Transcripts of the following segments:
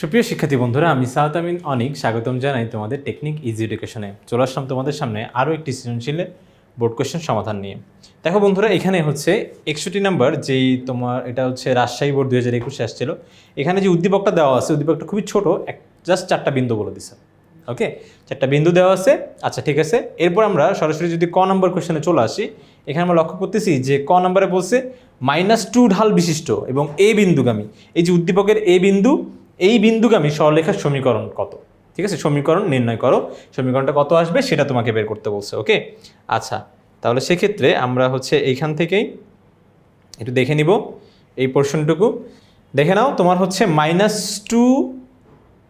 সুপ্রিয় শিক্ষার্থী বন্ধুরা, আমি সাউথ আমিন অনিক, স্বাগতম জানাই তোমাদের টেকনিক ইজি এডুকেশনে চলে আসলাম তোমাদের সামনে আরও একটি সৃজনশীলের বোর্ড কোয়েশ্চেন সমাধান নিয়ে। দেখো বন্ধুরা, এখানে হচ্ছে একষট্টি নাম্বার যেই তোমার, এটা হচ্ছে রাজশাহী বোর্ড দুই হাজার একুশে আসছিল। এখানে যে উদ্দীপকটা দেওয়া আছে, উদ্দীপকটা খুবই ছোটো, এক জাস্ট চারটা বিন্দু বলে দিছে। ওকে? চারটা বিন্দু দেওয়া আছে। আচ্ছা ঠিক আছে। এরপর আমরা সরাসরি যদি ক নম্বর কোশ্চেনে চলে আসি, এখানে আমরা লক্ষ্য করতেছি যে ক নম্বরে বলছে, মাইনাস টু ঢাল বিশিষ্ট এবং এ বিন্দুগামী। এই যে উদ্দীপকের এ বিন্দু এই বিন্দুগামী সরলেখার সমীকরণ কত? ঠিক আছে? সমীকরণ নির্ণয় করো। সমীকরণটা কত আসবে সেটা তোমাকে বের করতে বলছে, ওকে? আচ্ছা তাহলে সেক্ষেত্রে আমরা হচ্ছে এইখান থেকেই একটু দেখে নিব এই পোর্শনটুকু। দেখে নাও, তোমার হচ্ছে মাইনাস টু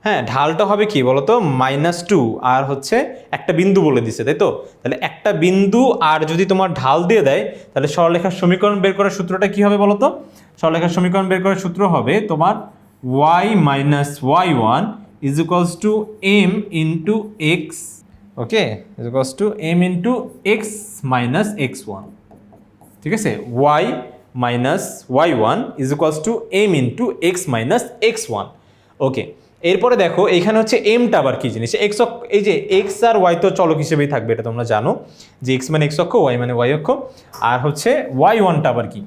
হ্যাঁ ঢালটা হবে কি বলতো? মাইনাস টু আর হচ্ছে একটা বিন্দু বলে দিছে, তাই তো? তাহলে একটা বিন্দু আর যদি তোমার ঢাল দিয়ে দেয়, তাহলে সরলেখার সমীকরণ বের করার সূত্রটা কি হবে বলতো? সরলেখার সমীকরণ বের করার সূত্র হবে তোমার Y one is equals to M into X okay is equals to M into X minus X one ঠিক আছে Y one is equals to M into X minus X one okay এরপরে দেখো, এখানে হচ্ছে এমটা আবার কি জিনিস? এক্স এই যে এক্স আর ওয়াই তো চলক হিসেবেই থাকবে, এটা তোমরা জানো যে এক্স মানে এক্স অক্ষ ওয়াই মানে ওয়াই অক্ষ, আর হচ্ছে ওয়াই ওয়ানটা আবার কি?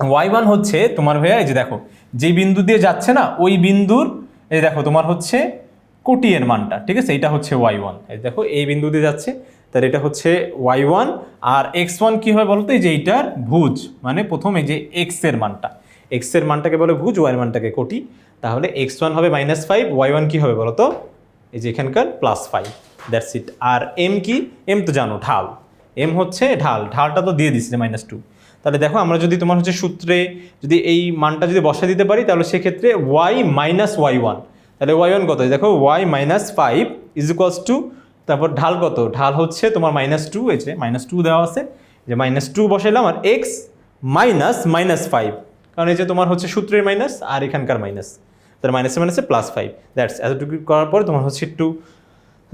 ওয়াই ওয়ান হচ্ছে তোমার ভাইয়া, এই যে দেখো, যে বিন্দু দিয়ে যাচ্ছে না, ওই বিন্দুর, এই দেখো, তোমার হচ্ছে কোটি এর মানটা, ঠিক আছে? এটা হচ্ছে ওয়াই ওয়ান এই দেখো, এই বিন্দু দিয়ে যাচ্ছে তাহলে এটা হচ্ছে ওয়াই ওয়ান আর এক্স ওয়ান কী হয় বলতো? এই যে এইটার ভুজ মানে প্রথমে যে এক্সের মানটা এক্সের মানটাকে বলে ভুজ ওয়াই মানটাকে কোটি, তাহলে এক্স ওয়ান হবে মাইনাস ফাইভ ওয়াই ওয়ান কী হবে বলতো? এই যে এখানকার প্লাস ফাইভ দ্যাটস ইট আর এম কি? এম তো জানো, ঢাল এম হচ্ছে ঢাল, ঢালটা তো দিয়ে দিচ্ছে মাইনাস টু তাহলে দেখো আমরা যদি তোমার হচ্ছে সূত্রে যদি এই মানটা যদি বসা দিতে পারি, তাহলে সেক্ষেত্রে ওয়াই মাইনাস ওয়াই ওয়ান তাহলে ওয়াই ওয়ান কত? দেখো Y minus five is equals to তারপর ঢাল কত? ঢাল হচ্ছে তোমার মাইনাস টু এই যে মাইনাস টু দেওয়া আছে। যে মাইনাস টু বসাইলাম আর এক্স মাইনাস মাইনাস ফাইভ কারণ এই যে তোমার হচ্ছে সূত্রের মাইনাস আর এখানকার মাইনাস তার মাইনাসে মাইনাসে প্লাস ফাইভ দ্যাটস এতটুকু করার পর তোমার হচ্ছে একটু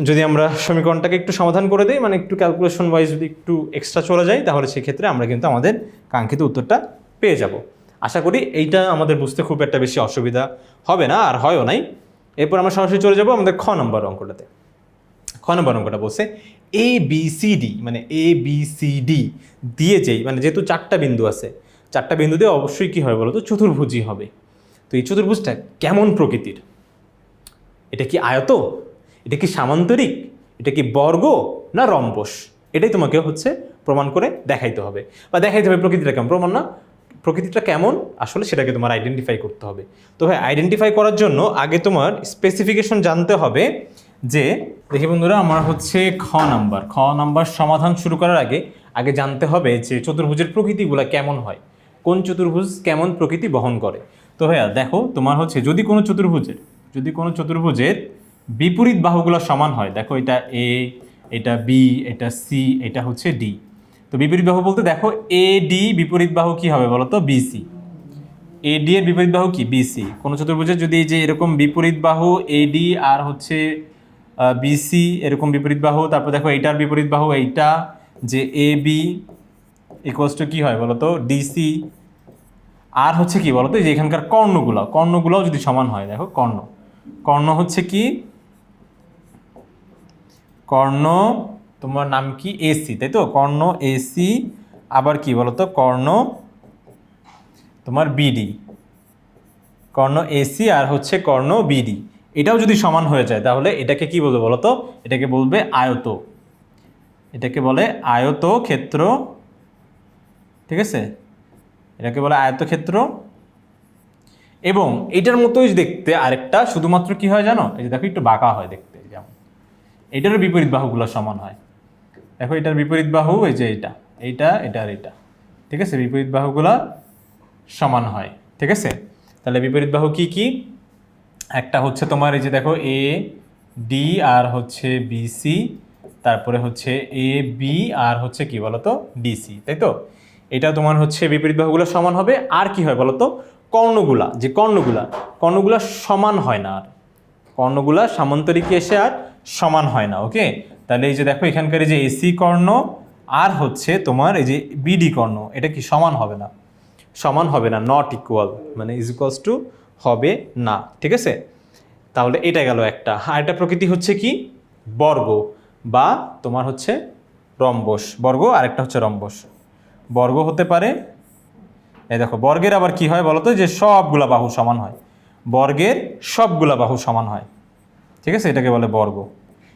যদি আমরা সমীকরণটাকে একটু সমাধান করে দিই মানে একটু ক্যালকুলেশন ওয়াইজ যদি একটু এক্সট্রা চলে যায়, তাহলে সেক্ষেত্রে আমরা কিন্তু আমাদের কাঙ্ক্ষিত উত্তরটা পেয়ে যাব। আশা করি এইটা আমাদের বুঝতে খুব একটা বেশি অসুবিধা হবে না, আর হয়ও নাই। এরপর আমরা সরাসরি চলে যাব আমাদের খ নম্বর অঙ্কটাতে। খ নম্বর অঙ্কটা বলছে এ বি সি ডি মানে এ বি সি ডি দিয়ে যেই মানে যেহেতু চারটা বিন্দু আছে, চারটা বিন্দু দিয়ে অবশ্যই কী হবে বলো তো চতুর্ভুজই হবে। তো এই চতুর্ভুজটা কেমন প্রকৃতির? এটা কি আয়ত? এটা কি সামান্তরিক? এটা কি বর্গ না রম্বস এটাই তোমাকে হচ্ছে প্রমাণ করে দেখাইতে হবে। বা দেখাইতে হবে প্রকৃতিটা কেমন? প্রমাণ না, প্রকৃতিটা কেমন? আসলে সেটাকে তোমার আইডেন্টিফাই করতে হবে। তো ভাই আইডেন্টিফাই করার জন্য আগে তোমার স্পেসিফিকেশন জানতে হবে যে, দেখি বন্ধুরা, আমার হচ্ছে খ নাম্বার। খ নাম্বার সমাধান শুরু করার আগে আগে জানতে হবে যে চতুর্ভুজের প্রকৃতিগুলো কেমন হয়। কোন চতুর্ভুজ কেমন প্রকৃতি বহন করে? তো ভাইয়া, দেখো, তোমার হচ্ছে যদি কোনো চতুর্ভুজের, যদি কোনো চতুর্ভুজের বিপরীত বাহুগুলো সমান হয়। দেখো এটা এ এটা বি এটা সি এটা হচ্ছে ডি তো বিপরীত বাহু বলতে দেখো এ ডি বিপরীত বাহু কি হবে বলো তো বিসি এ ডি এর বিপরীত বাহু কি? বিসি কোনো চতুর্ভুজের যদি যে এরকম বিপরীত বাহু এ ডি আর হচ্ছে বিসি এরকম বিপরীত বাহু, তারপর দেখো এইটার বিপরীত বাহু এইটা, যে এ বি ইকুয়ালস টু কী হয় বলো তো ডিসি আর হচ্ছে কি বলতো? এই যে এখানকার কর্ণগুলো, কর্ণগুলোও যদি সমান হয়, দেখো কর্ণ। কর্ণ হচ্ছে কি? কর্ণ, তোমার নাম কি? এসি তাই তো? কর্ণ এসি আবার কি বলতো? কর্ণ, তোমার বিডি কর্ণ এসি আর হচ্ছে কর্ণ বিডি এটাও যদি সমান হয়ে যায়, তাহলে এটাকে কি বলবে বলো তো এটাকে বলবে আয়ত। এটাকে বলে আয়ত ক্ষেত্র ঠিক আছে? এটাকে বলে আয়তক্ষেত্র। এবং এটার মতোই দেখতে আরেকটা, শুধুমাত্র কি হয় জানো? এই যে দেখো, একটু বাঁকা হয় দেখতে। এটারও বিপরীত বাহুগুলো সমান হয়। দেখো এটার বিপরীত বাহু এই যে এটা, এইটা, এটা আর এটা। ঠিক আছে? বিপরীত বাহুগুলা সমান হয়। ঠিক আছে? তাহলে বিপরীত বাহু কি কি? একটা হচ্ছে তোমার এই যে দেখো এ ডি আর হচ্ছে বিসি তারপরে হচ্ছে এ বি আর হচ্ছে কি বলতো? ডিসি তাই তো? এটা তোমার হচ্ছে বিপরীত বাহুগুলো সমান হবে। আর কি হয় বলতো? কর্ণগুলা, যে কর্ণগুলা কর্ণগুলা সমান হয় না আর। কর্ণগুলা সামান্তরিকে এসে আর সমান হয় না ওকে তাহলে এই যে দেখো, এখানকার এই যে এসি কর্ণ আর হচ্ছে তোমার এই যে বিডি কর্ণ, এটা কি সমান হবে না? সমান হবে না নট ইকুয়াল মানে ইজ ইকুয়ালস টু হবে না, ঠিক আছে? তাহলে এটা গেল একটা। আরেকটা প্রকৃতি হচ্ছে কি? বর্গ, বা তোমার হচ্ছে রম্বস। বর্গ, আরেকটা হচ্ছে রম্বস। বর্গ হতে পারে, এই দেখো, বর্গের আবার কি হয় বলো তো যে সবগুলা বাহু সমান হয়। বর্গের সবগুলা বাহু সমান হয়। ঠিক আছে? এটাকে বলে বর্গ।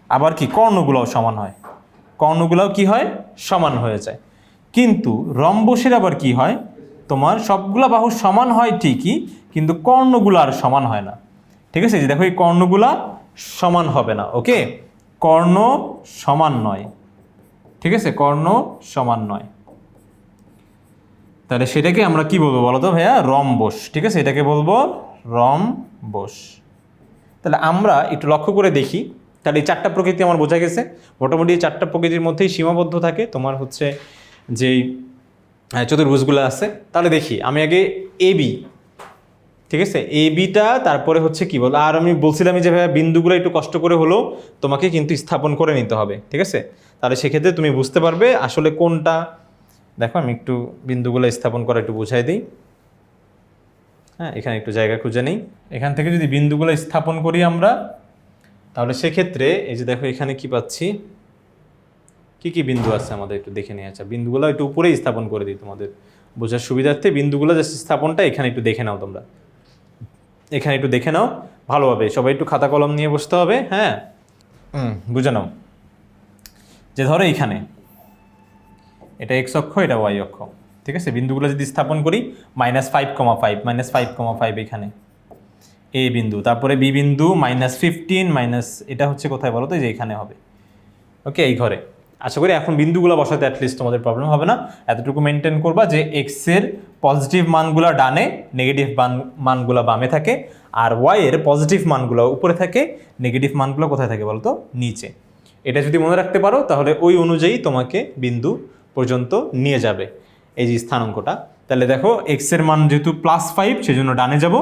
আবার কি? কর্ণগুলাও সমান হয়। কর্ণগুলাও কি হয়? সমান হয়ে যায়। কিন্তু রম্বসের আবার কি হয়? তোমার সবগুলা বাহু সমান হয় ঠিকই, কিন্তু কর্ণগুলো আর সমান হয় না। ঠিক আছে? যে দেখো, এই কর্ণগুলা সমান হবে না, ওকে? কর্ণ সমান নয়। ঠিক আছে? কর্ণ সমান নয়। তাহলে সেটাকে আমরা কি বলব বলো তো ভাইয়া? রম্বস। ঠিক আছে? এটাকে বলব রম্বস। তাহলে আমরা একটু লক্ষ্য করে দেখি। তাহলে এই চারটা প্রকৃতি আমার বোঝা গেছে। মোটামুটি এই চারটা প্রকৃতির মধ্যেই সীমাবদ্ধ থাকে। তোমার হচ্ছে যেই চতুর্ভুজগুলো আছে, তাহলে দেখি, আমি আগে এ বি ঠিক আছে? এ বিটা তারপরে হচ্ছে কি বল? আর আমি বলছিলাম যে ভাইয়া, বিন্দুগুলো একটু কষ্ট করে হলেও তোমাকে কিন্তু স্থাপন করে নিতে হবে, ঠিক আছে? তাহলে সেক্ষেত্রে তুমি বুঝতে পারবে আসলে কোনটা, দেখো আমি একটু বিন্দুগুলো স্থাপন করা একটু বুঝাই দিই। হ্যাঁ এখানে একটু জায়গা খুঁজে নেই। এখান থেকে যদি বিন্দুগুলো স্থাপন করি আমরা তাহলে সেক্ষেত্রে এই যে দেখো এখানে কি পাচ্ছি? কি কি বিন্দু আছে আমাদের একটু দেখে নিয়ে আচ্ছা বিন্দুগুলো একটু উপরেই স্থাপন করে দিই তোমাদের। বোঝার সুবিধার্থে বিন্দুগুলো জাস্ট স্থাপনটা এখানে একটু দেখে নাও তোমরা। এখানে একটু দেখে নাও ভালোভাবে। সবাই একটু খাতা কলম নিয়ে বসতে হবে হ্যাঁ? হুম। বুঝে নাও। যে ধরো এইখানে এটা এক্স অক্ষ এটা ওয়াই অক্ষ। ঠিক আছে? বিন্দুগুলো যদি স্থাপন করি minus five comma five minus five comma five এখানে। এ বিন্দু, তারপরে বি বিন্দু মাইনাস ফিফটিন মাইনাস এটা হচ্ছে কোথায় বলো তো? যে এখানে হবে। ওকে, এই ঘরে। আশা করি এখন বিন্দুগুলো বসাতে অ্যাটলিস্ট তোমাদের প্রবলেম হবে না। এতটুকু মেনটেন করবা যে এক্সের পজিটিভ মানগুলো ডানে নেগেটিভ মান, মানগুলো বামে থাকে, আর ওয়াই এর পজিটিভ মানগুলো উপরে থাকে নেগেটিভ মানগুলো কোথায় থাকে বলতো নিচে। এটা যদি মনে রাখতে পারো, তাহলে ওই অনুযায়ী তোমাকে বিন্দু পর্যন্ত নিয়ে যাবে। এই যে স্থানাঙ্কটা তাহলে দেখো এক্সের মান যেহেতু প্লাস ফাইভ সেজন্য ডানে যাব।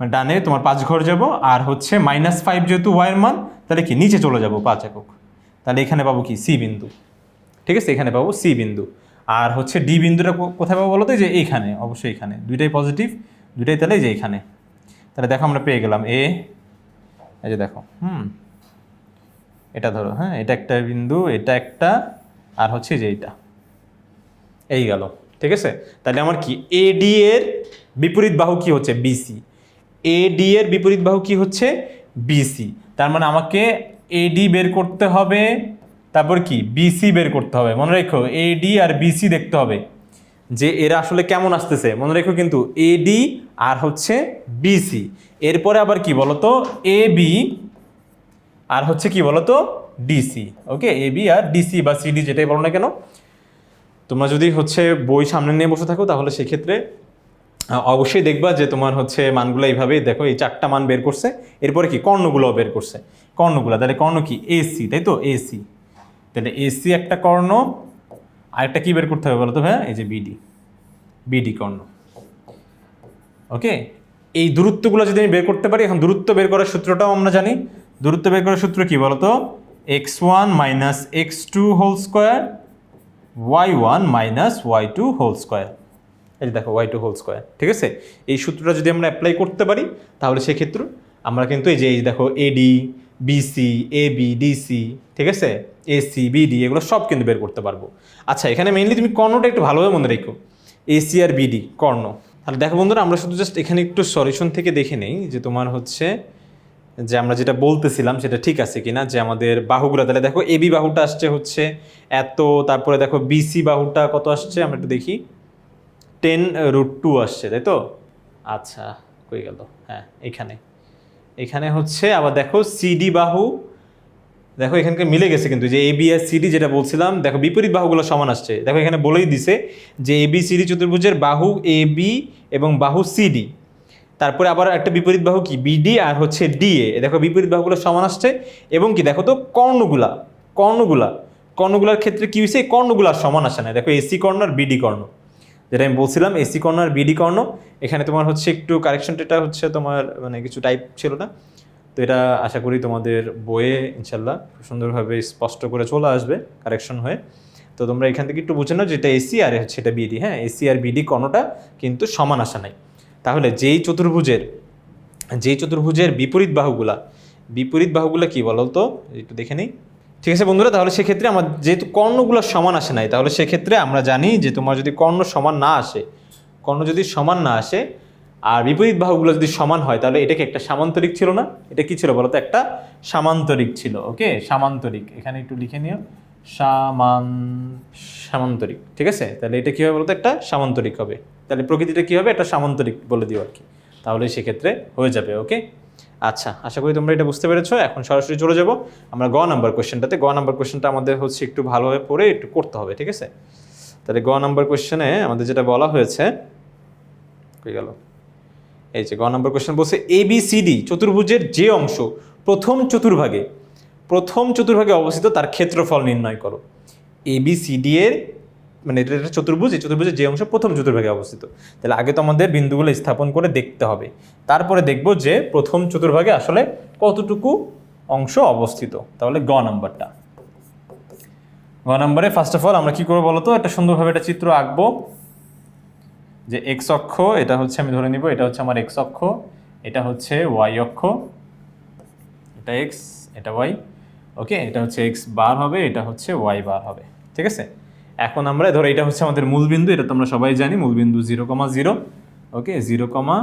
মানে ডানে তোমার পাঁচ ঘর যাব, আর হচ্ছে মাইনাস ফাইভ যেহেতু ওয়াইয়ের মান, তাহলে কি নিচে চলে যাব পাঁচ একক। তাহলে এখানে পাবো কি? সি বিন্দু। ঠিক আছে? এখানে পাবো সি বিন্দু। আর হচ্ছে ডি বিন্দুটা কোথায় পাবো বলো তো যে এইখানে অবশ্যই এখানে। দুইটাই পজিটিভ দুইটাই তাহলে যে এইখানে তাহলে দেখো আমরা পেয়ে গেলাম এ এই যে দেখো, হুম। এটা ধরো হ্যাঁ এটা একটা বিন্দু, এটা একটা, আর হচ্ছে যে এইটা। এই গেল, ঠিক আছে? তাহলে আমার কি? এডি এর বিপরীত বাহু কি হচ্ছে? বিসি এডি এর বিপরীত বাহু কি হচ্ছে? বিসি তার মানে আমাকে এডি বের করতে হবে, তারপর কি? বিসি বের করতে হবে। মনে রেখো এডি আর বিসি দেখতে হবে। যে এরা আসলে কেমন আসতেছে? মনে রেখো কিন্তু এডি আর হচ্ছে বিসি এরপরে আবার কি বলতো? এ বি আর হচ্ছে কি বলতো? ডিসি ওকে এ বি আর ডিসি বা সিডি যেটাই বলো না কেন তোমরা যদি হচ্ছে বই সামনে নিয়ে বসে থাকো, তাহলে সেক্ষেত্রে অবশ্যই দেখবা যে তোমার হচ্ছে মানগুলো এইভাবেই, দেখো এই চারটা মান বের করছে। এরপরে কি? কর্ণগুলোও বের করছে। কর্ণগুলো, তাহলে কর্ণ কি? এসি তাই তো? এসি তাহলে এসি একটা কর্ণ, আরেকটা কি বের করতে হবে বলো তো ভাইয়া? এই যে বিডি বিডি কর্ণ। ওকে? এই দূরত্বগুলো যদি আমি বের করতে পারি, এখন দূরত্ব বের করার সূত্রটাও আমরা জানি। দূরত্ব বের করার সূত্র কি বলতো? X one minus X two whole square Y one minus Y two whole square এই যে দেখো ওয়াই টু হোল স্কোয়ার ঠিক আছে? এই সূত্রটা যদি আমরা অ্যাপ্লাই করতে পারি, তাহলে সেক্ষেত্রে আমরা কিন্তু এই যে, এই দেখো AD BC A B DC ঠিক আছে? এসি বিডি এগুলো সব কিন্তু বের করতে পারব। আচ্ছা এখানে মেইনলি তুমি কর্ণটা একটু ভালোভাবে মনে রেখো। এসি আর বিডি কর্ণ। তাহলে দেখো বন্ধুরা, আমরা শুধু জাস্ট এখানে একটু সলিউশন থেকে দেখে নেই যে তোমার হচ্ছে যে আমরা যেটা বলতেছিলাম সেটা ঠিক আছে কিনা? যে আমাদের বাহুগুলো, তাহলে দেখো এবি বাহুটা আসছে হচ্ছে এত, তারপরে দেখো বিসি বাহুটা কত আসছে? আমরা একটু দেখি। টেন রুট টু আসছে, তাই তো? আচ্ছা কই গেল? হ্যাঁ এখানে। এখানে হচ্ছে আবার দেখো সিডি বাহু, দেখো এখানকে মিলে গেছে কিন্তু, যে এ বি আর সিডি যেটা বলছিলাম, দেখো বিপরীত বাহুগুলো সমান আসছে। দেখো এখানে বলেই দিছে যে এবি সিডি চতুর্ভুজের বাহু এ বি এবং বাহু সিডি তারপরে আবার একটা বিপরীত বাহু কি? বিডি আর হচ্ছে ডিএ দেখো বিপরীত বাহুগুলো সমান আসছে এবং কি দেখো তো কর্ণগুলা কর্ণগুলা, কর্ণগুলার ক্ষেত্রে কি হয়েছে? এই কর্ণগুলা সমান আসে না। দেখো এসি কর্ণ আর বিডি কর্ণ। যেটা আমি বলছিলাম এসি কর্ণ আর বিডি কর্ণ। এখানে তোমার হচ্ছে একটু কারেকশনটা হচ্ছে তোমার মানে কিছু টাইপ ছিল না। তো এটা আশা করি তোমাদের বইয়ে ইনশাল্লাহ খুব সুন্দরভাবে স্পষ্ট করে চলে আসবে কারেকশন হয়ে। তো তোমরা এখান থেকে একটু বুঝে নাও যেটা এসি আর হচ্ছে এটা বিডি হ্যাঁ এসি আর বিডি কর্ণটা কিন্তু সমান আসা নাই। তাহলে যেই চতুর্ভুজের যেই চতুর্ভুজের বিপরীত বাহুগুলা বিপরীত বাহুগুলা কি বলো তো একটু দেখে নিই। ঠিক আছে বন্ধুরা, তাহলে সেক্ষেত্রে আমার যেহেতু কর্ণগুলো সমান আসে নাই, তাহলে সেক্ষেত্রে আমরা জানি যে তোমার যদি কর্ণ সমান না আসে, কর্ণ যদি সমান না আসে আর বিপরীত বাহুগুলো যদি সমান হয়, তাহলে এটাকে একটা সামান্তরিক ছিল না? এটা কি ছিল বলো তো একটা সামান্তরিক ছিল, ওকে? সামান্তরিক। এখানে একটু লিখে নিও। সামান সামান্তরিক। ঠিক আছে? তাহলে এটা কি হবে বলতো? একটা সামান্তরিক হবে। তাহলে প্রকৃতিটা কি হবে? একটা সামান্তরিক বলে দিও আর কি। তাহলে সেক্ষেত্রে হয়ে যাবে, ওকে? আচ্ছা আশা করি তোমরা এটা বুঝতে পেরেছ। এখন সরাসরি চলে যাব। আমরা গ নাম্বার কোয়েশ্চেনটাতে। গ নাম্বার কোয়েশ্চেনটা আমাদের হচ্ছে একটু ভালোভাবে পড়ে একটু করতে হবে, ঠিক আছে? তাহলে গ নাম্বার কোয়েশ্চেনে আমাদের যেটা বলা হয়েছে, কই গেল? এই যে গ নাম্বার কোয়েশ্চেন বলছে এ বি সি ডি চতুর্ভুজের যে অংশ প্রথম চতুর্ভাগে প্রথম চতুর্ভাগে অবস্থিত তার ক্ষেত্রফল নির্ণয় করো। এ বি সি ডি এর মানে এটা একটা চতুর্ভুজ, এই চতুর্ভুজের যে অংশ প্রথম চতুর্ভাগে অবস্থিত। তাহলে আগে তো আমাদের বিন্দুগুলো স্থাপন করে দেখতে হবে। তারপরে দেখব যে প্রথম চতুর্ভাগে আসলে কতটুকু অংশ অবস্থিত। তাহলে গ নাম্বারটা। গ নাম্বারে ফার্স্ট অফ অল আমরা কি করব বলতো? একটা সুন্দরভাবে একটা চিত্র আঁকবো। যে এক্স অক্ষ, এটা হচ্ছে আমি ধরে নিব, এটা হচ্ছে আমার এক্স অক্ষ, এটা হচ্ছে ওয়াই অক্ষ, এটা এক্স এটা ওয়াই ওকে এটা হচ্ছে এক্স বার হবে, এটা হচ্ছে ওয়াই বার হবে, ঠিক আছে? এখন আমরা, ধরো এটা হচ্ছে আমাদের মূলবিন্দু, এটা তো আমরা সবাই জানি, মূলবিন্দু zero comma zero okay zero comma